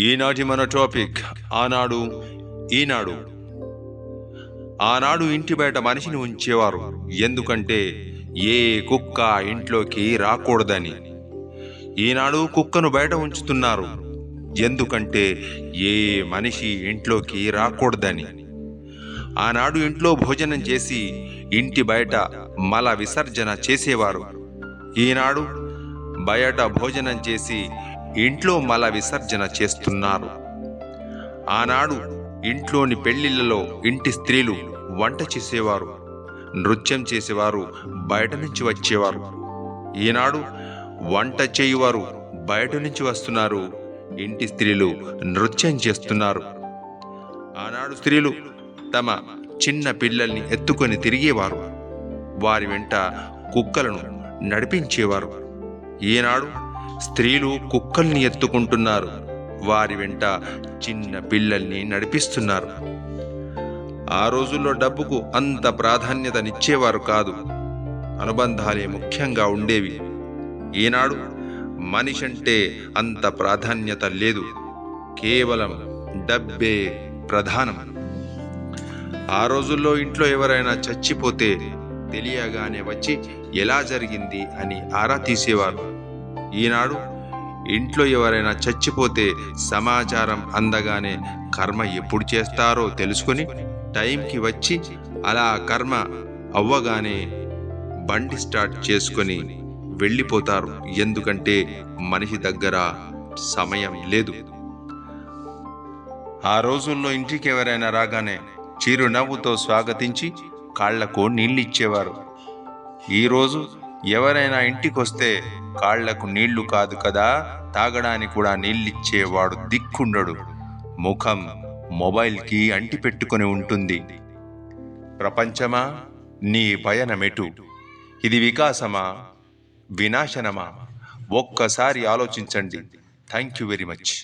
ఈనాటి మన టాపిక్ ఆనాడు ఈనాడు. ఆనాడు ఇంటి బయట మనిషిని ఉంచేవారు. ఎందుకంటే ఏ కుక్క ఇంట్లోకి రాకూడదని. ఈనాడు కుక్కను బయట ఉంచుతున్నారు. ఎందుకంటే ఏ మనిషి ఇంట్లోకి రాకూడదని. ఆనాడు ఇంట్లో భోజనం చేసి ఇంటి బయట మల విసర్జన చేసేవారు. ఈనాడు బయట భోజనం చేసి ఇంట్లో మల విసర్జన చేస్తున్నారు. ఆనాడు ఇంట్లోని పెళ్ళిళ్ళలో ఇంటి స్త్రీలు వంట చేసేవారు నృత్యం చేసేవారు బయట నుంచి వచ్చేవారు. ఈనాడు వంట చేయువారు బయట నుంచి వస్తున్నారు ఇంటి స్త్రీలు నృత్యం చేస్తున్నారు. ఆనాడు స్త్రీలు తమ చిన్న పిల్లల్ని ఎత్తుకొని తిరిగేవారు వారి వెంట కుక్కలను నడిపించేవారు. ఈనాడు స్త్రీలు కుక్కల్ని ఎత్తుకుంటున్నారు. వారి వెంట చిన్న పిల్లల్ని నడిపిస్తున్నారు. ఆ రోజుల్లో డబ్బుకు అంత ప్రాధాన్యతనిచ్చేవారు కాదు. అనుబంధాలే ముఖ్యంగా ఉండేవి. ఈనాడు మనిషంటే అంత ప్రాధాన్యత లేదు. కేవలం డబ్బే ప్రధానం. ఆ రోజుల్లో ఇంట్లో ఎవరైనా చచ్చిపోతే తెలియగానే వచ్చి ఎలా జరిగింది? అని ఆరా తీసేవారు. ఈనాడు ఇంట్లో ఎవరైనా చచ్చిపోతే సమాచారం అందగానే కర్మ ఎప్పుడు చేస్తారో తెలుసుకొని టైంకి వచ్చి అలా కర్మ అవ్వగానే బండి స్టార్ట్ చేసుకొని వెళ్ళిపోతారు. ఎందుకంటే మనిషి దగ్గర సమయం లేదు. ఆ రోజుల్లో ఇంటికి ఎవరైనా రాగానే చిరునవ్వుతో స్వాగతించి కాళ్ళకు నీళ్ళిచ్చేవారు ఈరోజు ఎవరైనా ఇంటికొస్తే కాళ్ళకు నీళ్ళు కాదు కదా తాగడానికి కూడా నీళ్ళిచ్చేవాడు దిక్కుండడు. ముఖం మొబైల్కి అంటిపెట్టుకొని ఉంటుంది. ప్రపంచమా? నీ పయనమెటు. ఇది వికాసమా? వినాశనమా? ఒక్కసారి ఆలోచించండి. Thank you very much.